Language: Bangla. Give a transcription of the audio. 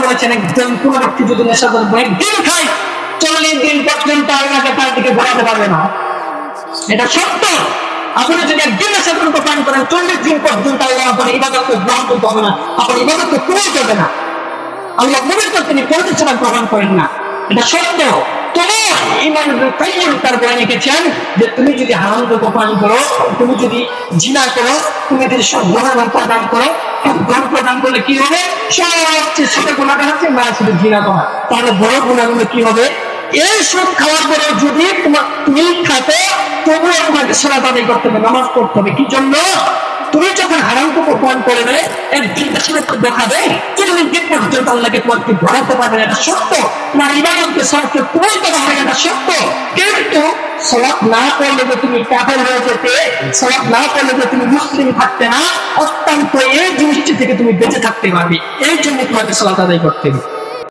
বলেছেন কোন ব্যক্তি যদি একদিন চল্লিশ দিন তার দিকে ঘোরাতে পারবে না। এটা সত্য। আপনি যদি একদিন পান করেন, চল্লিশ দিন পর্যন্ত আপনার ইবাদতকে গ্রহণ করতে হবে না, আপনার ইবাদতকে না। আল্লাহ তিনি গ্রহণ করেন না। এটা সত্য। লিখেছেন যে, তুমি যদি হারাম পান করো, তুমি যদি জিনা করো, তুমি যদি সব গ্রহণ করো করলে কি হবে? সবচেয়ে গুণাটা হচ্ছে মায়ের সাথে জিনা করা। তাহলে বড় গুণাগুলো কি হবে? এই খাওয়ার পরে যদি তোমার তুমি থাকো তবুও তোমাকে সারা আদায় করতে হবে, নামাজ পড়তে হবে। কি জন্য? তুমি যখন হারাম টুকু পান করে নেবে একদিন দেখাবে চল্লিশ দিন পর্যন্ত আল্লাহকে তোমাকে ধরাতে পারবে এটা সত্য। তোমার ইবাদতকে সবকে পূরণ করা হবে এটা সত্য। কিন্তু সলাপ না করলে যে তুমি কাপড় হয়ে যেতে সলাপ না করলে যে তুমি মুসলিম থাকতে না অত্যন্ত এই জিনিসটি থেকে তুমি বেঁচে থাকতে পারবে। এই জন্য তোমাকে সলাত আদায় করতে হবে।